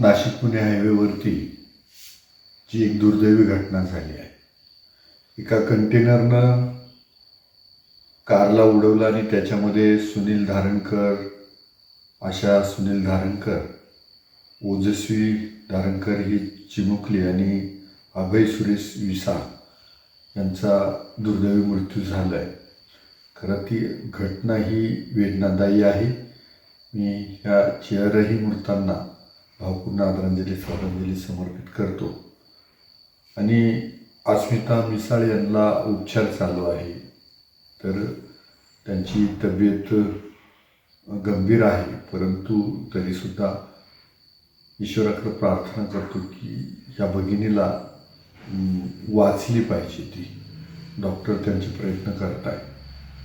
नाशिक पुणे हायवेवरती जी एक दुर्दैवी घटना झाली आहे. एका कंटेनरनं कारला उडवलं आणि त्याच्यामध्ये सुनील धारणकर आशा सुनील धारणकर ओजस्वी धारणकर ही चिमुकली आणि अभय सुरेश विसा यांचा दुर्दैवी मृत्यू झाला आहे खरं ती घटना ही वेदनादायी आहे. मी ह्या चेअरही मृतांना भावपूर्ण आदरांजली श्रद्धांजली समर्पित करतो. आणि अस्मिता मिसाळ यांना उपचार चालू आहे. तर त्यांची तब्येत गंभीर आहे. परंतु तरीसुद्धा ईश्वराकडे प्रार्थना करतो की या भगिनीला वाचली पाहिजे ती. डॉक्टर त्यांचे प्रयत्न करत आहे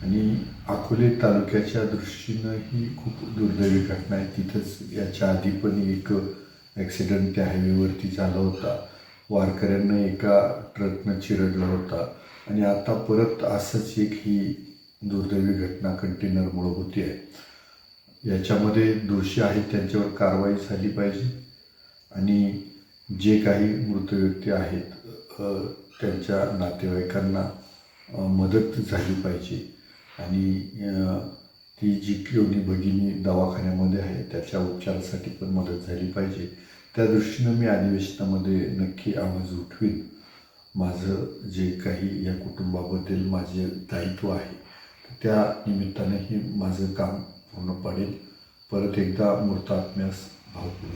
आणि अकोले तालुक्याच्या दृष्टीनं ही खूप दुर्दैवी घटना आहे. तिथंच याच्या आधी पण एक ॲक्सिडेंट त्या हायवेवरती झाला होता. वारकऱ्यांना एका ट्रकनं चिरडला होता. आणि आता परत असंच एक ही दुर्दैवी घटना कंटेनरमुळं होती आहे. याच्यामध्ये दोषी आहेत त्यांच्यावर कारवाई झाली पाहिजे. आणि जे काही मृत व्यक्ती आहेत त्यांच्या नातेवाईकांना मदत झाली पाहिजे. आणि ती जी योगी भगिनी दवाखान्यामध्ये आहे त्याच्या उपचारासाठी पण मदत झाली पाहिजे. त्या दृष्टीनं मी अधिवेशनामध्ये नक्की आवाज उठवीन. माझं जे काही या कुटुंबाबद्दल माझे दायित्व आहे त्या निमित्तानेही माझं काम पूर्ण पडेल. परत एकदा मृतात्म्यास भावपूर्ण